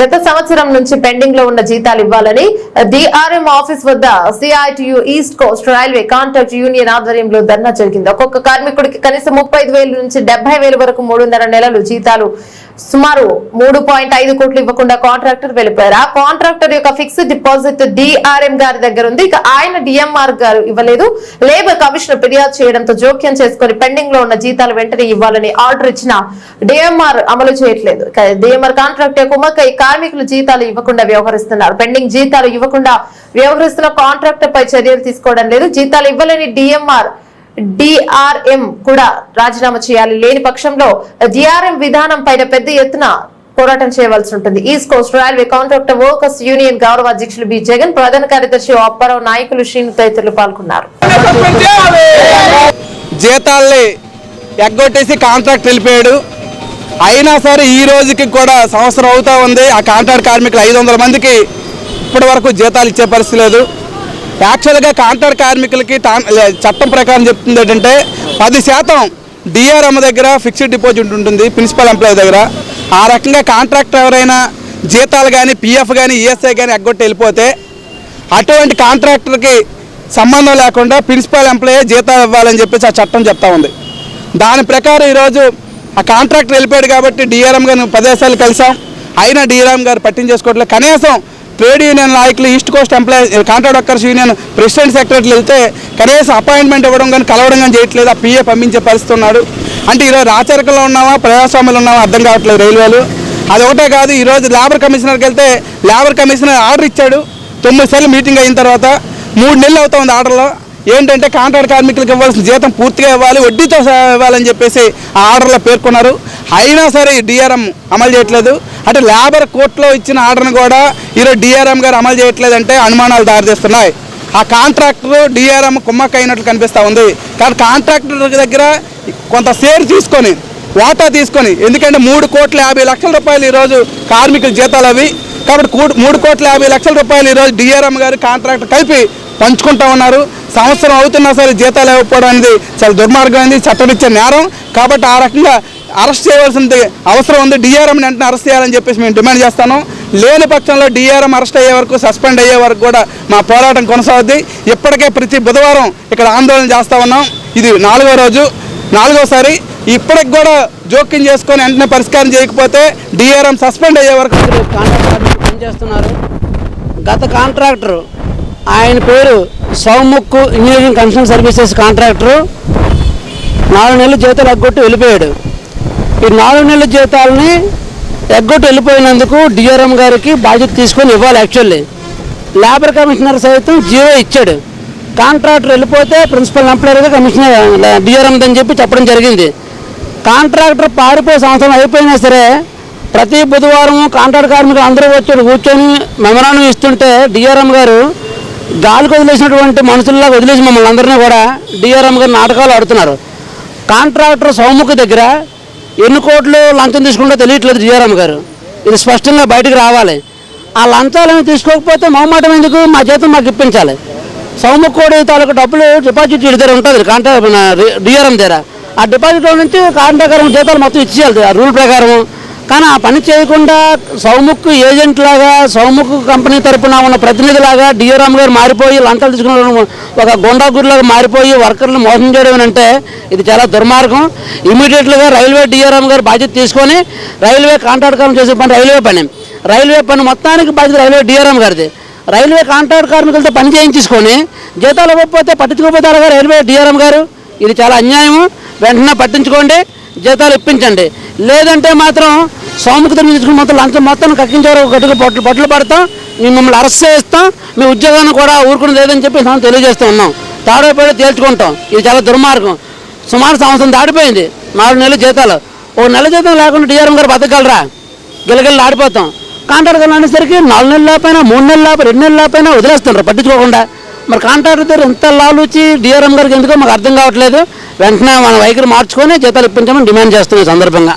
గత సంవత్సరం నుంచి పెండింగ్లో ఉన్న జీతాలు ఇవ్వాలని డిఆర్ఎం ఆఫీస్ వద్ద CITU east coast railway contract union ఆధ్వర్యంలో ధర్నా జరిగింది. ఒక్కొక్క కార్మికుడికి కనీసం ముప్పై నుంచి డెబ్బై వరకు మూడున్నర నెలలు జీతాలు సుమారు మూడు పాయింట్ ఐదు కోట్లు ఇవ్వకుండా కాంట్రాక్టర్ వెళ్ళిపోయారు. ఆ కాంట్రాక్టర్ యొక్క ఫిక్స్డ్ డిపాజిట్ డిఆర్ఎం గారి దగ్గర ఉంది. ఇక ఆయన డిఎంఆర్ గారు ఇవ్వలేదు. లేబర్ కమిషనర్ ఫిర్యాదు చేయడంతో జోక్యం చేసుకుని పెండింగ్లో ఉన్న జీతాలు వెంటనే ఇవ్వాలని ఆర్డర్ ఇచ్చిన డిఎంఆర్ అమలు చేయట్లేదు. డిఎంఆర్ కాంట్రాక్ట్ కుమ్మక్కై కార్మికులు జీతాలు ఇవ్వకుండా వ్యవహరిస్తున్నారు. పెండింగ్ జీతాలు ఇవ్వకుండా వ్యవహరిస్తున్న కాంట్రాక్టర్ పై చర్యలు తీసుకోవడం లేదు. జీతాలు ఇవ్వలేని డిఎంఆర్ డిఆర్ఎం కూడా రాజీనామా చేయాలి. లేని పక్షంలో డిఆర్ఎం విధానం పైన పెద్ద ఎత్తున పోరాటం చేయవలసి ఉంటుంది. East coast railway contractor workers union గౌరవ అధ్యక్షులు బి. జగన్ ప్రధాన కార్యదర్శి అప్పారావు నాయకులు శ్రీను తదితరులు పాల్గొన్నారు. జీతాల్ని ఎగ్గొట్టేసి కాంట్రాక్ట్ వెళ్ళిపోయాడు అయినా సరే ఈ రోజుకి కూడా సంవత్సరం అవుతా ఉంది. ఆ కాంట్రాక్ట్ కార్మికులు ఐదు వందల మందికి ఇప్పటి వరకు జీతాలు ఇచ్చే పరిస్థితి లేదు. యాక్చువల్గా కాంట్రాక్ట్ కార్మికులకి చట్టం ప్రకారం చెప్తుంది ఏంటంటే పది శాతం డిఆర్ఎం దగ్గర ఫిక్స్డ్ డిపాజిట్ ఉంటుంది ప్రిన్సిపల్ ఎంప్లాయీ దగ్గర. ఆ రకంగా కాంట్రాక్ట్ ఎవరైనా జీతాలు కానీ పిఎఫ్ కానీ ఈఎస్ఐ కానీ ఎగ్గొట్టి వెళ్ళిపోతే అటువంటి కాంట్రాక్టర్కి సంబంధం లేకుండా ప్రిన్సిపల్ ఎంప్లాయీ జీతాలు ఇవ్వాలని చెప్పేసి ఆ చట్టం చెప్తా ఉంది. దాని ప్రకారం ఈరోజు ఆ కాంట్రాక్టర్ వెళ్ళిపోయాడు కాబట్టి డిఆర్ఎం గారిని పదేసార్లు కలిసాం. అయినా డిఆర్ఎం గారు పట్టించేసుకోవట్లేదు. కనీసం ట్రేడ్ యూనియన్ నాయకులు east coast employee contract workers union president సెక్రటరీలు వెళ్తే కనీసం అపాయింట్మెంట్ ఇవ్వడం కానీ కలవడం కానీ చేయట్లేదు. ఆ పిఏ పంపించే పరిస్థితి ఉన్నాడు. అంటే ఈరోజు రాచరికంలో ఉన్నావా? ప్రజాస్వామ్యంలో ఉన్నావా? అర్థం కావట్లేదు రైల్వేలు. అది ఒకటే కాదు ఈరోజు లేబర్ కమిషనర్కి వెళ్తే లేబర్ కమిషనర్ ఆర్డర్ ఇచ్చాడు. తొమ్మిది సార్లు మీటింగ్ అయిన తర్వాత మూడు నెలలు అవుతుంది ఆర్డర్లో. ఏంటంటే కాంట్రాక్ట్ కార్మికులకు ఇవ్వాల్సిన జీతం పూర్తిగా ఇవ్వాలి వడ్డీతో ఇవ్వాలని చెప్పేసి ఆ ఆర్డర్లో పేర్కొన్నారు. అయినా సరే డిఆర్ఎం అమలు చేయట్లేదు. అంటే లేబర్ కోర్టులో ఇచ్చిన ఆర్డర్ని కూడా ఈరోజు డిఆర్ఎం గారు అమలు చేయట్లేదంటే అనుమానాలు దారితీస్తున్నాయి. ఆ కాంట్రాక్టర్ డిఆర్ఎం కుమ్మక్క అయినట్లు కనిపిస్తూ ఉంది. కానీ కాంట్రాక్టర్ దగ్గర కొంత షేర్ తీసుకొని వాటా తీసుకొని ఎందుకంటే మూడు కోట్ల యాభై లక్షల రూపాయలు ఈరోజు కార్మికుల జీతాలు అవి. కాబట్టి మూడు కోట్ల యాభై లక్షల రూపాయలు ఈరోజు డిఆర్ఎం గారు కాంట్రాక్టర్ కలిపి పంచుకుంటా ఉన్నారు. సంవత్సరం అవుతున్నా సరే జీతాలు ఇవ్వకపోవడం అనేది చాలా దుర్మార్గం అనేది చట్టరీత్యా నేరం. కాబట్టి ఆ రకంగా అరెస్ట్ చేయవలసింది అవసరం ఉంది. డిఆర్ఎం వెంటనే అరెస్ట్ చేయాలని చెప్పేసి మేము డిమాండ్ చేస్తాను. లేని పక్షంలో డిఆర్ఎం అరెస్ట్ అయ్యే వరకు సస్పెండ్ అయ్యే వరకు కూడా మా పోరాటం కొనసాగుద్ది. ఇప్పటికే ప్రతి బుధవారం ఇక్కడ ఆందోళన చేస్తూ ఉన్నాం. ఇది నాలుగో రోజు నాలుగోసారి. ఇప్పటికి కూడా జోక్యం చేసుకొని వెంటనే పరిష్కారం చేయకపోతే డిఆర్ఎం సస్పెండ్ అయ్యే వరకు కాంట్రాక్టర్ పనిచేస్తున్నారు. గత కాంట్రాక్టర్ ఆయన పేరు సౌముక్కు ఇంజనీరింగ్ కన్స్ట్రక్షన్ సర్వీసెస్ కాంట్రాక్టరు. నాలుగు నెలల జీతాలు ఎగ్గొట్టి వెళ్ళిపోయాడు. ఈ నాలుగు నెలల జీతాలని ఎగ్గొట్టి వెళ్ళిపోయినందుకు డిఆర్ఎం గారికి బాధ్యత తీసుకొని ఇవ్వాలి యాక్చువల్లీ. లేబర్ కమిషనర్ సైతం జీవో ఇచ్చాడు. కాంట్రాక్టర్ వెళ్ళిపోతే ప్రిన్సిపల్ ఎంప్లాయర్గా కమిషనర్ డిఆర్ఎం అని చెప్పి చెప్పడం జరిగింది. కాంట్రాక్టర్ పారిపోయే సంవత్సరం అయిపోయినా సరే ప్రతి బుధవారం కాంట్రాక్ట్ కార్మికులు అందరూ వచ్చి కూర్చొని మెమరాండం ఇస్తుంటే డిఆర్ఎం గారు గాలికి వదిలేసినటువంటి మనుషుల్లాగా వదిలేసి మమ్మల్ని అందరినీ కూడా డిఆర్ఎం గారు నాటకాలు ఆడుతున్నారు. కాంట్రాక్టర్ సౌముఖి దగ్గర ఎన్ని కోట్లు లంచం తీసుకుంటో తెలియట్లేదు డిఆర్ఎం గారు. ఇది స్పష్టంగా బయటకు రావాలి. ఆ లంచాలను తీసుకోకపోతే మొహమాటం ఎందుకు? మా జీతం మాకు ఇప్పించాలి. సౌముఖోడి తాలూకు డబ్బులు డిపాజిట్ దగ్గర ఉంటుంది కాంట్రాక్ట్ డిఆర్ఎం దగ్గర. ఆ డిపాజిట్ నుంచి కాంట్రాక్టర్ జీతాలు మొత్తం ఇచ్చేయాలి. ఆ రూల్ ప్రకారం కానీ ఆ పని చేయకుండా సౌముఖ్ ఏజెంట్ లాగా సౌముఖ్ కంపెనీ తరపున ఉన్న ప్రతినిధిలాగా డిఆర్ఎం గారు మారిపోయి లంచాలు తీసుకున్న ఒక గుండాగుడిలాగా మారిపోయి వర్కర్లు మోసం చేయడం అంటే ఇది చాలా దుర్మార్గం. ఇమీడియట్గా రైల్వే డిఆర్ఎం గారు బాధ్యత తీసుకొని రైల్వే కాంట్రాక్ట్ చేసే పని రైల్వే పని. రైల్వే పని మొత్తానికి బాధ్యత రైల్వే డిఆర్ఎం గారిది. రైల్వే కాంట్రాక్ట్ కార్మికులతో పని చేయించుకొని జీతాలు ఇవ్వకపోతే పట్టించుకోకపోతే రైల్వే డిఆర్ఎం గారు? ఇది చాలా అన్యాయం వెంటనే పట్టించుకోండి. జీతాలు ఇప్పించండి. లేదంటే మాత్రం సోముఖత తీసుకుని మొత్తం లంచం మొత్తం కక్కించారు గట్టుకు బొట్లు బట్టలు పడతాం. మేము మిమ్మల్ని అరెస్ట్ చేస్తాం మీ ఉద్యోగాన్ని కూడా ఊరుకుని లేదని చెప్పి మనం తెలియజేస్తూ ఉన్నాం. తాడైపోయి తేల్చుకుంటాం. ఇది చాలా దుర్మార్గం. సుమారు సంవత్సరం దాటిపోయింది. నాలుగు నెలల జీతాలు. ఓ నెల జీతం లేకుండా డిఆర్ఎం గారు బతకగలరా? గిలగిల్లు ఆడిపోతాం. కాంట్రాక్ట్ అనేసరికి నాలుగు నెలల మూడు నెలల రెండు నెలల లేకపోయినా వదిలేస్తున్నారు. పట్టించుకోకుండా. మరి కాంట్రాక్టర్ దగ్గర ఎంత లాలుచి డిఆర్ఎం గారికి ఎందుకో మాకు అర్థం కావట్లేదు. వెంటనే మన వైఖరి మార్చుకొని జీతాలు ఇప్పించమని డిమాండ్ చేస్తున్నాం ఈ సందర్భంగా.